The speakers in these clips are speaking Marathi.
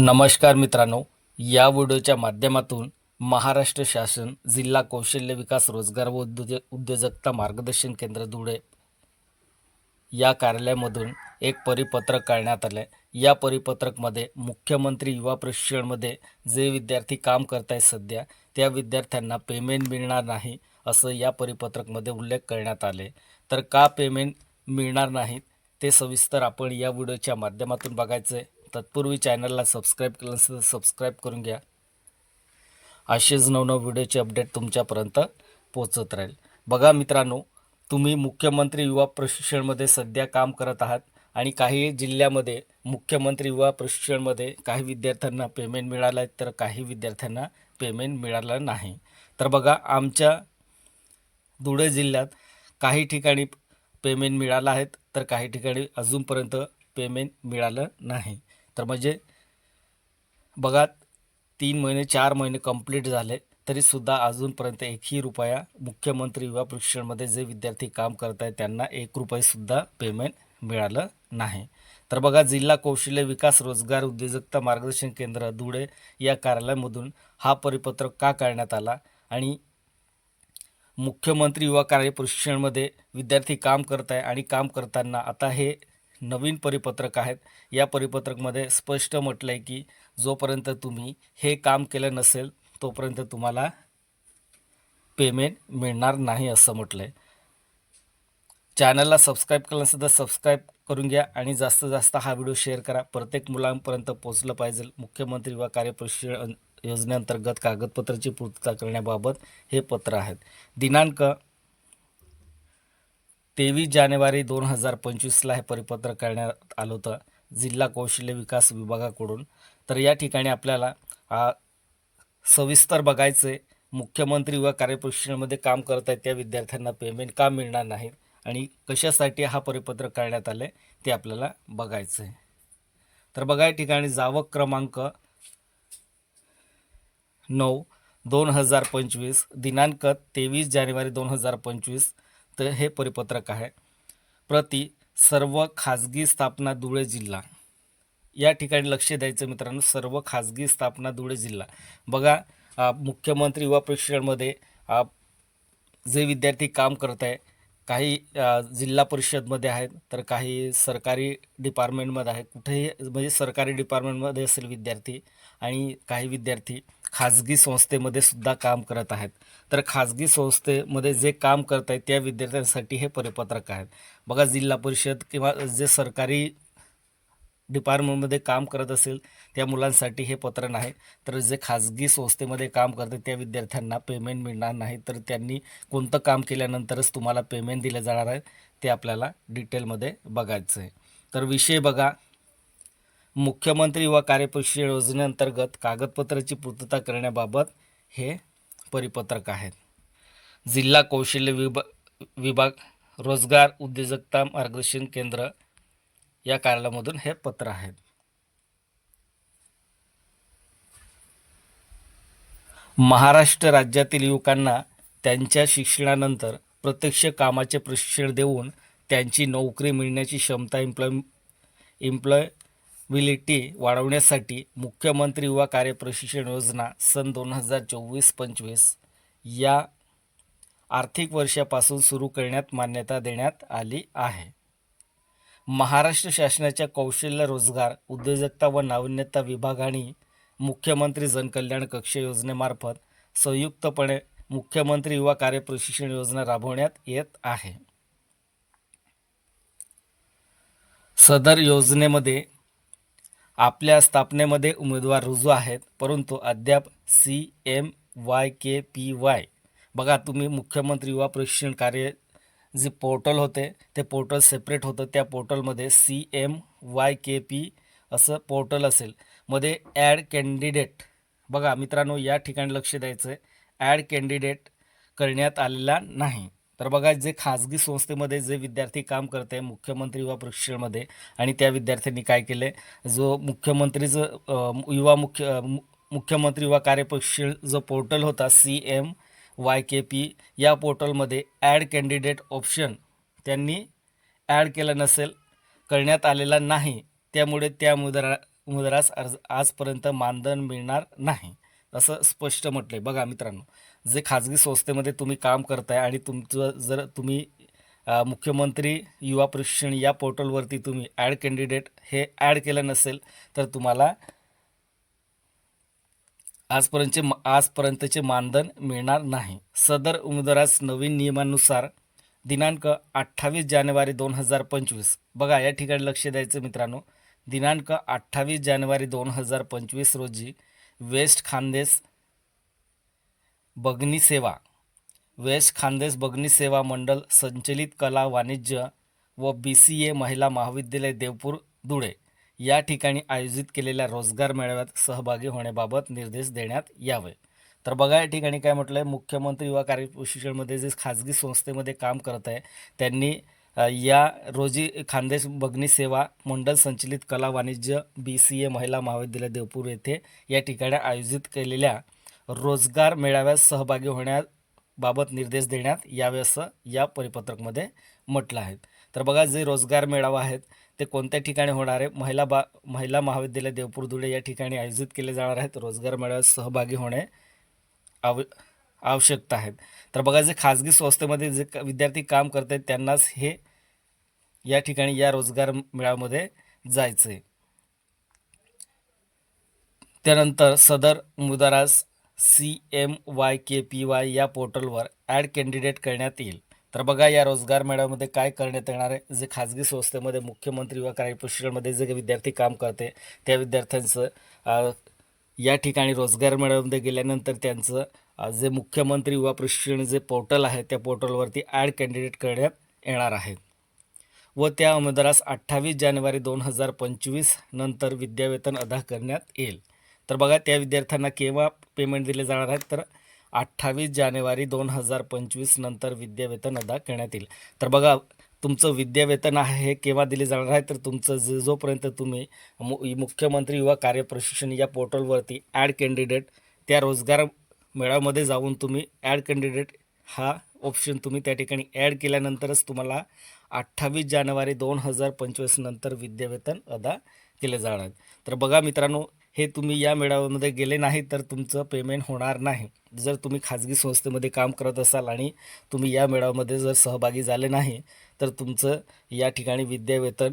नमस्कार मित्रांनो या व्हिडिओच्या माध्यमातून महाराष्ट्र शासन जिल्हा कौशल्य विकास रोजगार व उद्योज उद्योजकता मार्गदर्शन केंद्र धुळे या कार्यालयामधून एक परिपत्रक काढण्यात आलं आहे या परिपत्रकमध्ये मुख्यमंत्री युवा प्रशिक्षणमध्ये जे विद्यार्थी काम करत आहेत सध्या त्या विद्यार्थ्यांना पेमेंट मिळणार नाही असं या परिपत्रकमध्ये उल्लेख करण्यात आले तर का पेमेंट मिळणार नाहीत ते सविस्तर आपण या व्हिडिओच्या माध्यमातून बघायचं आहे तत्पूर्वी चॅनलला सबस्क्राईब केलं नसेल तर सबस्क्राईब करून घ्या. असेच नवनव व्हिडिओचे अपडेट तुमच्यापर्यंत पोचत राहील. बघा मित्रांनो तुम्ही मुख्यमंत्री युवा प्रशिक्षणमध्ये सध्या काम करत आहात आणि काही जिल्ह्यामध्ये मुख्यमंत्री युवा प्रशिक्षणमध्ये काही विद्यार्थ्यांना पेमेंट मिळालं आहे तर काही विद्यार्थ्यांना पेमेंट मिळालं नाही. तर बघा आमच्या धुळे जिल्ह्यात काही ठिकाणी पेमेंट मिळालं आहेत तर काही ठिकाणी अजूनपर्यंत पेमेंट मिळालं नाही. तर म्हणजे बघा तीन महिने चार महिने कंप्लीट झाले तरीसुद्धा अजूनपर्यंत एकही रुपया मुख्यमंत्री युवा प्रशिक्षणमध्ये जे विद्यार्थी काम करत आहेत त्यांना एक रुपयेसुद्धा पेमेंट मिळालं नाही. तर बघा जिल्हा कौशल्य विकास रोजगार उद्योजकता मार्गदर्शन केंद्र धुळे या कार्यालयामधून हा परिपत्रक का काढण्यात आला? आणि मुख्यमंत्री युवा कार्य प्रशिक्षणमध्ये विद्यार्थी काम करत आहे आणि काम करताना आता हे नवीन परिपत्रक आहेत. या परिपत्रकमध्ये स्पष्ट म्हटलं आहे की जोपर्यंत तुम्ही हे काम केलं नसेल तोपर्यंत तुम्हाला पेमेंट मिळणार नाही असं म्हटलं आहे चॅनलला सबस्क्राईब केलं नसेल तर सबस्क्राईब करून घ्या आणि जास्तीत जास्त हा व्हिडिओ शेअर करा. प्रत्येक मुलांपर्यंत पोचलं पाहिजे. मुख्यमंत्री व कार्यप्रशिक्षण योजनेअंतर्गत कागदपत्राची पूर्तता करण्याबाबत हे पत्र आहेत. दिनांक तेवीस जानेवारी दोन हजार पंचवीसला हे परिपत्रक करण्यात आलं होतं. जिल्हा कौशल्य विकास विभागाकडून. तर या ठिकाणी आपल्याला सविस्तर बघायचं आहे मुख्यमंत्री व कार्यप्रशिक्षणामध्ये काम करत आहेत त्या विद्यार्थ्यांना पेमेंट का मिळणार नाही आणि कशासाठी हा परिपत्रक करण्यात आलं आहे ते आपल्याला बघायचं आहे तर बघा या ठिकाणी जावक क्रमांक नऊ दोन हजार पंचवीस दिनांक तेवीस जानेवारी दोन हजार पंचवीस तर हे परिपत्रक आहे. प्रति सर्व खाजगी स्थापना धुळे जिल्हा. या ठिकाणी लक्ष द्यायचं मित्रांनो सर्व खाजगी स्थापना धुळे जिल्हा. बघा मुख्यमंत्री युवा प्रशिक्षणमध्ये जे विद्यार्थी काम करत आहे काही जिल्हा परिषदमध्ये आहेत तर काही सरकारी डिपार्टमेंटमध्ये आहे कुठेही म्हणजे सरकारी डिपार्टमेंटमध्ये असेल विद्यार्थी आणि काही विद्यार्थी खाजगी संस्थेमध्ये सुद्धा काम करत आहेत. तर खाजगी संस्थेमध्ये जे काम करत आहेत त्या विद्यार्थ्यांसाठी हे परिपत्रक आहेत. बघा जिल्हा परिषद किंवा जे सरकारी डिपार्टमेंटमध्ये काम करत असेल त्या मुलांसाठी हे पत्र नाही. तर जे खाजगी संस्थेमध्ये काम करते त्या विद्यार्थ्यांना पेमेंट मिळणार नाही. तर त्यांनी कोणतं काम केल्यानंतरच तुम्हाला पेमेंट दिलं जाणार आहे ते आपल्याला डिटेलमध्ये बघायचं आहे. तर विषय बघा मुख्यमंत्री युवा कार्यप्रशिक्षण योजनेअंतर्गत कागदपत्राची पूर्तता करण्याबाबत हे परिपत्रक आहेत. जिल्हा कौशल्य विभा विभाग रोजगार उद्योजकता मार्गदर्शन केंद्र या कार्यालयामधून हे पत्र आहेत. महाराष्ट्र राज्यातील युवकांना त्यांच्या शिक्षणानंतर प्रत्यक्ष कामाचे प्रशिक्षण देऊन त्यांची नोकरी मिळण्याची क्षमता इम्प्लॉय विलिटी वाढवण्यासाठी मुख्यमंत्री युवा कार्यप्रशिक्षण योजना सन दोन हजार चोवीस पंचवीस या आर्थिक वर्षापासून सुरू करण्यात मान्यता देण्यात आली आहे. महाराष्ट्र शासनाच्या कौशल्य रोजगार उद्योजकता व नाविन्यता विभागाने मुख्यमंत्री जनकल्याण कक्ष योजनेमार्फत संयुक्तपणे मुख्यमंत्री युवा कार्यप्रशिक्षण योजना राबवण्यात येत आहे. सदर योजनेमध्ये आपल्या स्थापनेमध्ये उमेदवार रुजू आहेत परंतु अद्याप C M Y K P Y बघा तुम्ही मुख्यमंत्री युवा प्रशिक्षण कार्य जे पोर्टल होते ते पोर्टल सेपरेट होतं. त्या पोर्टलमध्ये C M Y K P असं पोर्टल असेल. मध्ये ॲड कॅन्डिडेट. बघा मित्रांनो या ठिकाणी लक्ष द्यायचं आहे ॲड कॅन्डिडेट करण्यात आलेला नाही. तर बघा जे खाजगी संस्थेमध्ये जे विद्यार्थी काम करते मुख्यमंत्री युवा प्रशिक्षणमध्ये आणि त्या विद्यार्थ्यांनी काय केले? जो मुख्यमंत्रीचं युवा मुख्य मुख्यमंत्री युवा कार्यप्रशिक्षण जो पोर्टल होता C M Y K P या पोर्टलमध्ये ॲड कॅन्डिडेट ऑप्शन त्यांनी ॲड केलं नसेल करण्यात आलेला नाही. त्यामुळे त्या मुद्रा उमेदवारास अर्ज आजपर्यंत मानधन मिळणार नाही असं स्पष्ट म्हटलं आहे बघा मित्रांनो जे खाजगी संस्थेमध्ये तुम्ही काम करताय आणि तुमचं जर तुम्ही मुख्यमंत्री युवा प्रशिक्षण या पोर्टलवरती तुम्ही ॲड कॅन्डिडेट हे ॲड केलं नसेल तर तुम्हाला आजपर्यंतचे आजपर्यंतचे मानधन मिळणार नाही. सदर उमेदवारास नवीन नियमानुसार दिनांक अठ्ठावीस जानेवारी दोन हजार पंचवीस. बघा या ठिकाणी लक्ष द्यायचं मित्रांनो. दिनांक अठ्ठावीस जानेवारी दोन हजार पंचवीस रोजी वेस्ट खानदेश बगनी सेवा. वेस्ट खानदेश बगनी सेवा मंडल संचलित कला वाणिज्य व बी सी ए महिला महाविद्यालय देवपूर धुळे. या ठिकाणी आयोजित केलेल्या रोजगार मेळाव्यात सहभागी होण्याबाबत निर्देश देण्यात यावे. तर बघा या ठिकाणी काय म्हटलं आहे मुख्यमंत्री युवा कार्य जे खाजगी संस्थेमध्ये काम करत आहे त्यांनी या रोजी खानदेश बगनी सेवा मंडल संचलित कला वाणिज्य बी सी ए महिला महाविद्यालय देवपूर येथे या ठिकाणी आयोजित केलेल्या रोजगार मेळाव्यात सहभागी होण्याबाबत निर्देश देण्यात यावे असं या परिपत्रकमध्ये म्हटलं आहे. तर बघा जे रोजगार मेळावा आहेत ते कोणत्या ठिकाणी होणार आहे? महिला बा महिला महाविद्यालय देवपूर धुळे या ठिकाणी आयोजित केले जाणार आहेत. रोजगार मेळाव्यात सहभागी होणे आव आवश्यकता आहेत तर बघा जे खाजगी संस्थेमध्ये जे क- विद्यार्थी काम करत आहेत त्यांनाच हे या ठिकाणी या रोजगार मेळाव्यामध्ये जायचं आहे त्यानंतर सदर मुदारास C M Y K P Y या पोर्टलवर ॲड कॅन्डिडेट करण्यात येईल. तर बघा या रोजगार मेळाव्यामध्ये काय करण्यात येणार आहे? जे खाजगी संस्थेमध्ये मुख्यमंत्री युवा कार्य प्रशिक्षणमध्ये जे विद्यार्थी काम करते त्या विद्यार्थ्यांचं या ठिकाणी रोजगार मेळाव्यामध्ये गेल्यानंतर त्यांचं जे मुख्यमंत्री युवा प्रशिक्षण जे पोर्टल आहे त्या पोर्टलवरती ॲड कॅन्डिडेट करण्यात येणार आहे. व त्या उमेदवारास अठ्ठावीस जानेवारी दोन हजार पंचवीस नंतर विद्यावेतन अदा करण्यात येईल. तर बघा त्या विद्यार्थ्यांना केव्हा पेमेंट दिले जाणार आहेत तर अठ्ठावीस जानेवारी दोन हजार पंचवीस नंतर विद्यावेतन अदा करण्यात येईल. तर बघा तुमचं विद्यावेतन आहे हे केव्हा दिले जाणार आहे? तर तुमचं जे जोपर्यंत तुम्ही मु मुख्यमंत्री युवा कार्य प्रशिक्षण या पोर्टलवरती ॲड कॅन्डिडेट त्या रोजगार मेळ्यामध्ये जाऊन तुम्ही ॲड कॅन्डिडेट हा ऑप्शन तुम्ही त्या ठिकाणी ॲड केल्यानंतरच तुम्हाला अठ्ठावीस जानेवारी दोन हजार पंचवीस नंतर विद्यावेतन अदा केले जाणार आहेत तर बघा मित्रांनो हे तुम्ही या मेळाव्यामध्ये गेले नाही तर तुमचं पेमेंट होणार नाही. जर तुम्ही खाजगी संस्थेमध्ये काम करत असाल आणि तुम्ही या मेळाव्यामध्ये जर सहभागी झाले नाही तर तुमचं या ठिकाणी विद्यावेतन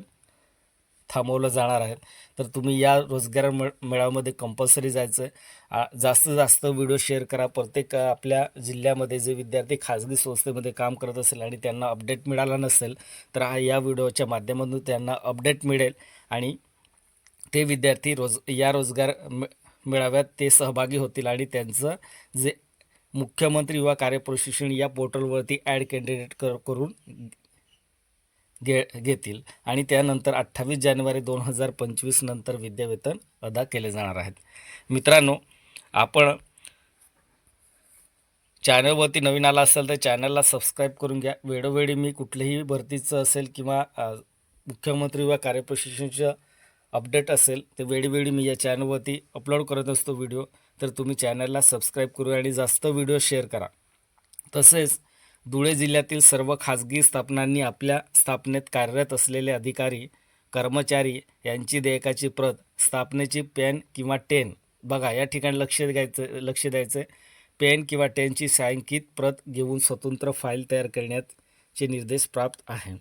थांबवलं जाणार आहे. तर तुम्ही या रोजगार मेळ मेळाव्यामध्ये कंपल्सरी जायचं. आहे जास्तीत जास्त व्हिडिओ शेअर करा. प्रत्येक आपल्या जिल्ह्यामध्ये जे विद्यार्थी खाजगी संस्थेमध्ये काम करत असेल आणि त्यांना अपडेट मिळाला नसेल तर हा या व्हिडिओच्या माध्यमातून त्यांना अपडेट मिळेल आणि ते विद्यार्थी रोज या रोजगार मे- मेळाव्यात ते सहभागी होतील आणि त्यांचं जे मुख्यमंत्री युवा कार्यप्रशिक्षण या पोर्टलवरती ॲड कॅन्डिडेट कर करून घे घेतील. आणि त्यानंतर अठ्ठावीस जानेवारी दोन हजार पंचवीस नंतर विद्यावेतन अदा केले जाणार आहेत. मित्रांनो आपण चॅनलवरती नवीन आला असेल तर चॅनलला सबस्क्राईब करून घ्या. वेळोवेळी मी कुठलेही भरतीचं असेल किंवा मुख्यमंत्री व कार्यप्रशिक्षणचं अपडेट असेल ते वेळोवेळी मी या चॅनलवरती अपलोड करत असतो व्हिडिओ तर तुम्ही चॅनलला सबस्क्राईब करू आणि जास्त व्हिडिओ शेअर करा. तसेच धुळे जिल्ह्यातील सर्व खाजगी स्थापनांनी आपल्या स्थापनेत कार्यरत असलेले अधिकारी कर्मचारी यांची देयकाची प्रत स्थापनेची पेन किंवा टेन बघा या ठिकाणी लक्ष द्यायचं लक्ष द्यायचं पेन किंवा टेनची सायंकित प्रत घेऊन स्वतंत्र फाईल तयार करण्याचे निर्देश प्राप्त आहे.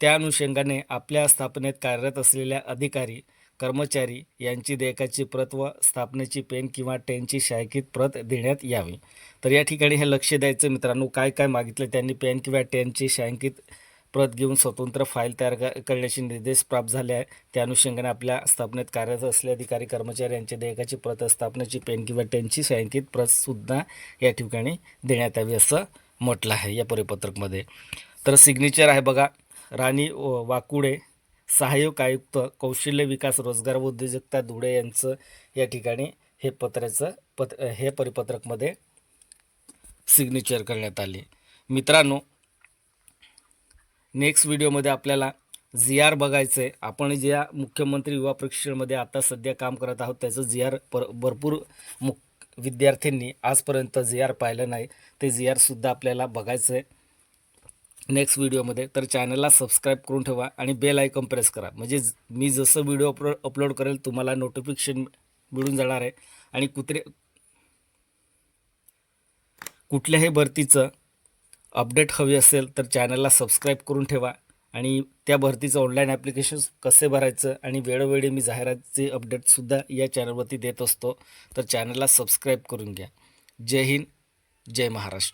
त्या अनुषंगाने आपल्या स्थापनेत कार्यरत असलेल्या अधिकारी कर्मचारी यांची देयकाची प्रत व स्थापनेची पेन किंवा टेनची शायकीत प्रत देण्यात यावी. तर या ठिकाणी हे लक्ष द्यायचं मित्रांनो काय काय मागितलं त्यांनी पेन किंवा टेनची छायांकित प्रत घेऊन स्वतंत्र फाईल तयार करण्याचे निर्देश प्राप्त झाले आहे त्या अनुषंगाने आपल्या स्थापनेत कार्यरत असले अधिकारी कर्मचारी यांच्या देयकाची प्रत स्थापनेची पेन किंवा टेनची छायांकित प्रतसुद्धा या ठिकाणी देण्यात यावी असं म्हटलं आहे या परिपत्रकमध्ये. तर सिग्नेचर आहे बघा राणी व- वाकुडे सहाय्यक आयुक्त कौशल्य विकास रोजगार व उद्योजकता धुळे यांचं या ठिकाणी हे पत्राचं पत हे परिपत्रकमध्ये सिग्नेचर करण्यात आले. मित्रांनो नेक्स्ट व्हिडिओमध्ये आपल्याला जी आर बघायचं आहे आपण ज्या मुख्यमंत्री युवा प्रशिक्षणमध्ये आता सध्या काम करत आहोत त्याचं जी आर पर भरपूर मुक विद्यार्थ्यांनी आजपर्यंत जी आर पाहिलं नाही. ते जी आरसुद्धा आपल्याला बघायचं आहे नेक्स्ट व्हिडिओमध्ये तर चॅनलला सबस्क्राईब करून ठेवा आणि बेल आयकॉन प्रेस करा. म्हणजे मी जसं व्हिडिओ अपलो अपलोड करेल तुम्हाला नोटिफिकेशन मिळून जाणार आहे. आणि कुत्रे कुठल्याही भरतीचं अपडेट हवी असेल तर चॅनलला सबस्क्राईब करून ठेवा. आणि त्या भरतीचं ऑनलाईन ॲप्लिकेशन कसे भरायचं आणि वेळोवेळी मी जाहिरातीचे अपडेटसुद्धा या चॅनलवरती देत असतो तर चॅनलला सबस्क्राईब करून घ्या. जय हिंद जय महाराष्ट्र.